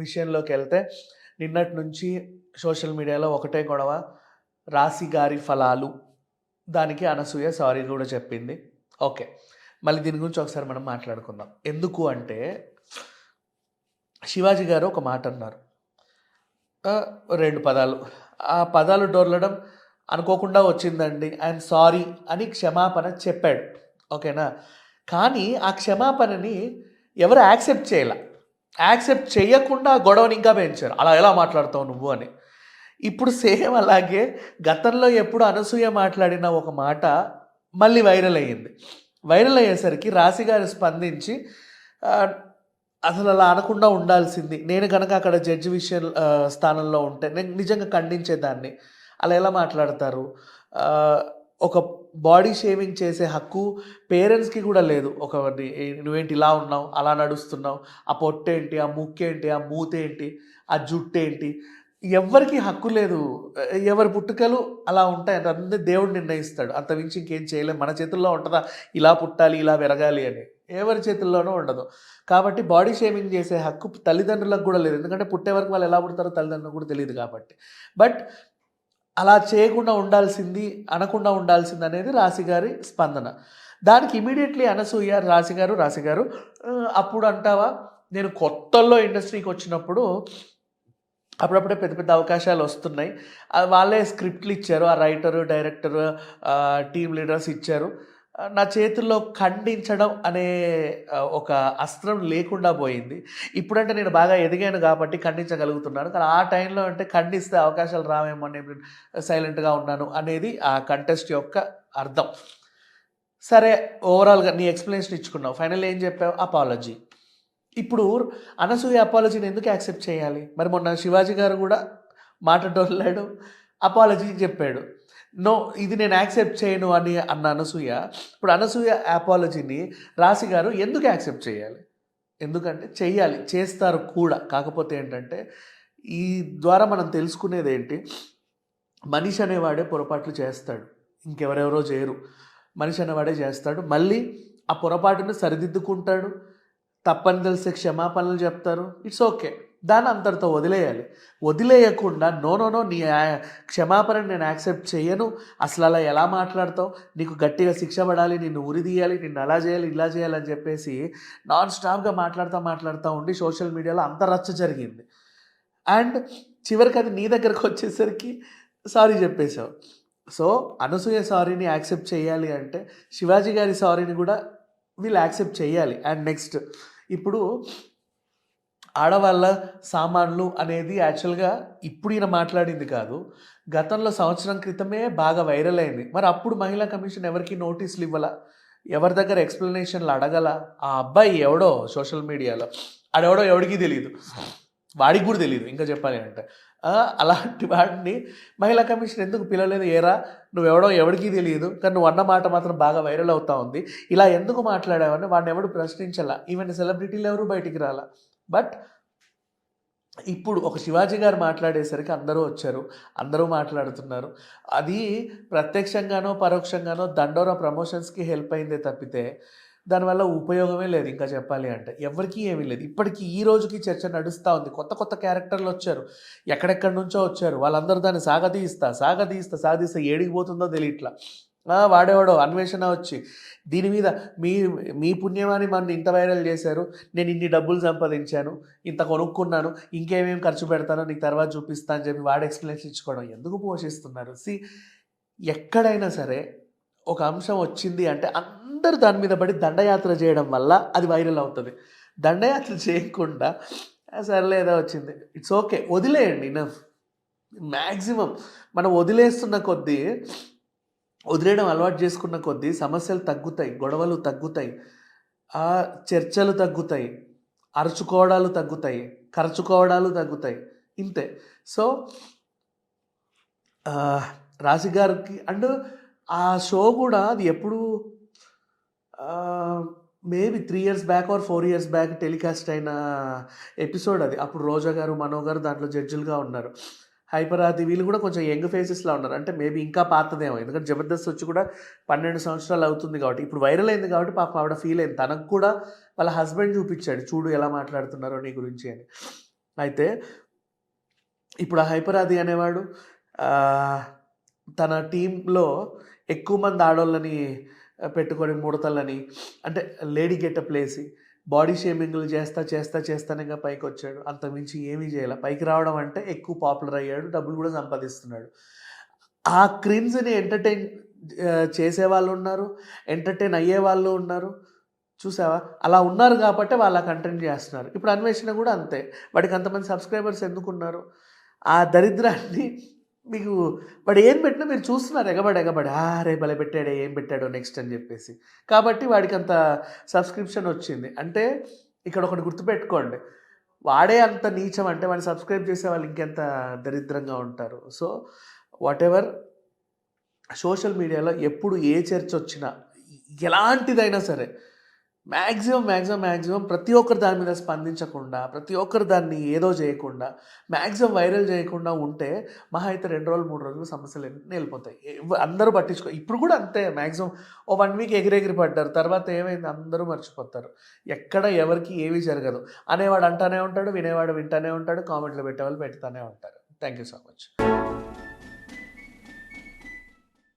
విషయంలోకి వెళ్తే నిన్నటి నుంచి సోషల్ మీడియాలో ఒకటే గొడవ రాశి గారి ఫలాలు. దానికి అనసూయ సారీ కూడా చెప్పింది. ఓకే. మళ్ళీ దీని గురించి ఒకసారి మనం మాట్లాడుకుందాం. ఎందుకు అంటే శివాజీ గారు ఒక మాట అన్నారు. రెండు పదాలు. ఆ పదాలు డొర్లడం అనుకోకుండా వచ్చిందండి. ఐఎమ్ సారీ అని క్షమాపణ చెప్పాడు. ఓకేనా? కానీ ఆ క్షమాపణని ఎవరు యాక్సెప్ట్ చేయాల. యాక్సెప్ట్ చేయకుండా గొడవని ఇంకా పెంచారు. అలా ఎలా మాట్లాడతావు నువ్వు అని. ఇప్పుడు సేమ్ అలాగే గతంలో ఎప్పుడు అనసూయ మాట్లాడిన ఒక మాట మళ్ళీ వైరల్ అయ్యింది. వైరల్ అయ్యేసరికి రాశి గారు స్పందించి అసలు అలా అనకుండా ఉండాల్సింది. నేను కనుక అక్కడ జడ్జి విషయం స్థానంలో ఉంటే నేను నిజంగా ఖండించేదాన్ని. అలా ఎలా మాట్లాడతారు? ఒక బాడీ షేవింగ్ చేసే హక్కు పేరెంట్స్కి కూడా లేదు. ఒక నువ్వేంటి ఇలా ఉన్నావు? అలా నడుస్తున్నావు? ఆ పొట్టేంటి? ఆ ముక్కేంటి? ఆ మూతేంటి? ఆ జుట్టేంటి? ఎవరికి హక్కు లేదు. ఎవరి పుట్టుకలు అలా ఉంటాయి. అన్నీ దేవుడు నిర్ణయిస్తాడు. అంత మించి ఇంకేం చేయలేం. మన చేతుల్లో ఉంటుందా? ఇలా పుట్టాలి ఇలా పెరగాలి అని. ఎవరి చేతుల్లోనూ ఉండదు. కాబట్టి బాడీ షేమింగ్ చేసే హక్కు తల్లిదండ్రులకు కూడా లేదు. ఎందుకంటే పుట్టే వరకు వాళ్ళు ఎలా పుడతారో తల్లిదండ్రులకు కూడా తెలియదు కాబట్టి. బట్ అలా చేయకుండా ఉండాల్సింది అనకుండా ఉండాల్సింది అనేది రాశి గారి స్పందన. దానికి ఇమీడియట్లీ అనసూయ రాశి గారు రాశి గారు అప్పుడు అంటావా? నేను కొత్తల్లో ఇండస్ట్రీకి వచ్చినప్పుడు అప్పుడప్పుడే పెద్ద పెద్ద అవకాశాలు వస్తున్నాయి. వాళ్ళే స్క్రిప్ట్లు ఇచ్చారు ఆ రైటరు డైరెక్టర్ టీమ్ లీడర్స్ ఇచ్చారు. నా చేతుల్లో ఖండించడం అనే ఒక అస్త్రం లేకుండా పోయింది. ఇప్పుడంటే నేను బాగా ఎదిగాను కాబట్టి ఖండించగలుగుతున్నాను. కానీ ఆ టైంలో అంటే ఖండిస్తే అవకాశాలు రావేమో నేను సైలెంట్గా ఉన్నాను అనేది ఆ కంటెస్ట్ యొక్క అర్థం. సరే ఓవరాల్గా నీ ఎక్స్ప్లెనేషన్ ఇచ్చుకున్నావు. ఫైనల్ ఏం చెప్పావు? అపాలజీ. ఇప్పుడు అనసూయ అపాలజీని ఎందుకు యాక్సెప్ట్ చేయాలి? మరి మొన్న శివాజీ గారు కూడా మాట డొల్లాడు అపాలజీ చెప్పాడు. నో ఇది నేను యాక్సెప్ట్ చేయను అని అన్న అనసూయ. ఇప్పుడు అనసూయ అపాలజీని రాశి గారు ఎందుకు యాక్సెప్ట్ చేయాలి? ఎందుకంటే చేయాలి చేస్తారు కూడా. కాకపోతే ఏంటంటే ఈ ద్వారా మనం తెలుసుకునేది ఏంటి మనిషి అనేవాడే పొరపాట్లు చేస్తాడు. ఇంకెవరెవరో చేయరు. మనిషి అనేవాడే చేస్తాడు. మళ్ళీ ఆ పొరపాటును సరిదిద్దుకుంటాడు. తప్పని తెలిసే క్షమాపణలు చెప్తారు. ఇట్స్ ఓకే దాన్ని అంతటితో వదిలేయాలి. వదిలేయకుండా నో నో నో నీ క్షమాపణ నేను యాక్సెప్ట్ చేయను అసలు అలా ఎలా మాట్లాడతావు? నీకు గట్టిగా శిక్ష పడాలి నిన్ను ఉరిదీయాలి నిన్ను అలా చేయాలి ఇలా చేయాలి అని చెప్పేసి నాన్ స్టాప్గా మాట్లాడుతూ మాట్లాడుతూ ఉండి సోషల్ మీడియాలో అంత రచ్చ జరిగింది. అండ్ చివరికి అది నీ దగ్గరకు వచ్చేసరికి సారీ చెప్పేశావు. సో అనసూయ సారీని యాక్సెప్ట్ చేయాలి అంటే శివాజీ గారి సారీని కూడా వీళ్ళు యాక్సెప్ట్ చేయాలి అండ్ నెక్స్ట్ ఇప్పుడు ఆడవాళ్ళ సామాన్లు అనేది యాక్చువల్గా ఇప్పుడు ఈయన మాట్లాడింది కాదు. గతంలో సంవత్సరం క్రితమే బాగా వైరల్ అయింది. మరి అప్పుడు మహిళా కమిషన్ ఎవరికి నోటీసులు ఇవ్వాల? ఎవరి దగ్గర ఎక్స్ప్లెనేషన్లు అడగల? ఆ అబ్బాయి ఎవడో సోషల్ మీడియాలో ఆడెవడో ఎవడికి తెలియదు వాడికి కూడా తెలియదు ఇంకా చెప్పాలి అంటే. అలాంటి వాడిని మహిళా కమిషన్ ఎందుకు పిలవలేదు? ఏరా నువ్వెవడో ఎవడికి తెలియదు కానీ నువ్వు అన్న మాట మాత్రం బాగా వైరల్ అవుతా ఉంది. ఇలా ఎందుకు మాట్లాడావని వాడిని ఎవడు ప్రశ్నించాల? ఈవెన్ సెలబ్రిటీలు ఎవరు బయటికి రాలా? బట్ ఇప్పుడు ఒక శివాజీ గారు మాట్లాడేసరికి అందరూ వచ్చారు అందరూ మాట్లాడుతున్నారు. అది ప్రత్యక్షంగానో పరోక్షంగానో దండోరా ప్రమోషన్స్కి హెల్ప్ అయిందే తప్పితే దానివల్ల ఉపయోగమే లేదు ఇంకా చెప్పాలి అంటే. ఎవరికీ ఏమీ లేదు. ఇప్పటికీ ఈ రోజుకి చర్చ నడుస్తూ ఉంది. కొత్త కొత్త క్యారెక్టర్లు వచ్చారు. ఎక్కడెక్కడి నుంచో వచ్చారు. వాళ్ళందరూ దాన్ని సాగదీస్తా సాగదీస్తా సాగదీస్తా ఏడికి పోతుందో తెలియట్లా. వాడేవాడు అన్వేషణ వచ్చి. దీని మీద మీ మీ పుణ్యమాని మన ఇంత వైరల్ చేశారు నేను ఇన్ని డబ్బులు సంపాదించాను ఇంత కొనుక్కున్నాను ఇంకేమేమి ఖర్చు పెడతానో నీకు తర్వాత చూపిస్తా అని చెప్పి వాడు ఎక్స్ప్లెనేషన్ ఇచ్చుకోవడం ఎందుకు పోషిస్తున్నారు? సి ఎక్కడైనా సరే ఒక అంశం వచ్చింది అంటే అందరూ దాని మీద పడి దండయాత్ర చేయడం వల్ల అది వైరల్ అవుతుంది. దండయాత్ర చేయకుండా సరేలే ఏదో వచ్చింది. ఇట్స్ ఓకే వదిలేయండి నఫ్ మ్యాక్సిమం మనం వదిలేస్తున్న కొద్దీ వదిలేయడం అలవాటు చేసుకున్న కొద్దీ సమస్యలు తగ్గుతాయి గొడవలు తగ్గుతాయి ఆ చర్చలు తగ్గుతాయి అరుచుకోవడాలు తగ్గుతాయి ఖర్చుకోవడాలు తగ్గుతాయి ఇంతే. సో ఆ, రాశి గారికి అండ్ ఆ షో కూడా అది ఎప్పుడు maybe three years back or four years back telecast అయిన ఎపిసోడ్ అది. అప్పుడు రోజా గారు మనో గారు దాంట్లో జడ్జిలుగా ఉన్నారు. హైపర్ ఆది వీళ్ళు కూడా కొంచెం యంగ్ ఫేసెస్లో ఉన్నారు. అంటే మేబీ ఇంకా పాతదేమో. ఎందుకంటే జబర్దస్త్ వచ్చి కూడా పన్నెండు సంవత్సరాలు అవుతుంది కాబట్టి ఇప్పుడు వైరల్ అయింది కాబట్టి పాప ఆవిడ ఫీల్ అయింది. తనకు కూడా వాళ్ళ హస్బెండ్ చూపించాడు చూడు ఎలా మాట్లాడుతున్నారో నీ గురించి అని. అయితే ఇప్పుడు ఆ హైపర్ ఆది అనేవాడు తన టీంలో ఎక్కువ మంది ఆడోళ్ళని పెట్టుకొని ముడతలని అంటే లేడీ గెటప్ లేసి బాడీ షేమింగ్లు చేస్తా చేస్తా చేస్తానే పైకి వచ్చాడు అంతమించి ఏమీ చేయాలి. పైకి రావడం అంటే ఎక్కువ పాపులర్ అయ్యాడు డబ్బులు కూడా సంపాదిస్తున్నాడు. ఆ క్రిమ్స్ని ఎంటర్టైన్ చేసే వాళ్ళు ఉన్నారు ఎంటర్టైన్ అయ్యే వాళ్ళు ఉన్నారు. చూసావా? అలా ఉన్నారు కాబట్టి వాళ్ళ కంటెంట్ చేస్తున్నారు. ఇప్పుడు అన్వేషణ కూడా అంతే. వాడికి అంతమంది సబ్స్క్రైబర్స్ ఎందుకున్నారు? ఆ దరిద్రాన్ని మీకు వాడు ఏం పెట్టినా మీరు చూస్తున్నారు ఎగబడి ఎగబడి. ఆ రే భలే పెట్టాడే ఏం పెట్టాడో నెక్స్ట్ అని చెప్పేసి. కాబట్టి వాడికి అంత సబ్స్క్రిప్షన్ వచ్చింది. అంటే ఇక్కడ ఒకటి గుర్తుపెట్టుకోండి. వాడే అంత నీచం అంటే వాడిని సబ్స్క్రైబ్ చేసే వాళ్ళు ఇంకెంత దరిద్రంగా ఉంటారు. సో వాట్ ఎవర్ సోషల్ మీడియాలో ఎప్పుడు ఏ చర్చ వచ్చినా ఎలాంటిదైనా సరే మ్యాక్సిమం మ్యాక్సిమం మ్యాక్సిమం ప్రతి ఒక్కరు దాని మీద స్పందించకుండా ప్రతి ఒక్కరు దాన్ని ఏదో చేయకుండా మ్యాక్సిమం వైరల్ చేయకుండా ఉంటే మహా అయితే రెండు రోజులు మూడు రోజులు సమస్యలు అన్నీ వెళ్ళిపోతాయి. ఎవ- అందరూ పట్టించుకో ఇప్పుడు కూడా అంతే మ్యాక్సిమం ఓ వన్ వీక్ ఎగిరెగిరి పడ్డారు తర్వాత ఏమైంది? అందరూ మర్చిపోతారు. ఎక్కడ ఎవరికి ఏమీ జరగదు. అనేవాడు అంటానే ఉంటాడు వినేవాడు వింటానే ఉంటాడు కామెంట్లు పెట్టేవాళ్ళు పెడతానే ఉంటారు. Thank you so much.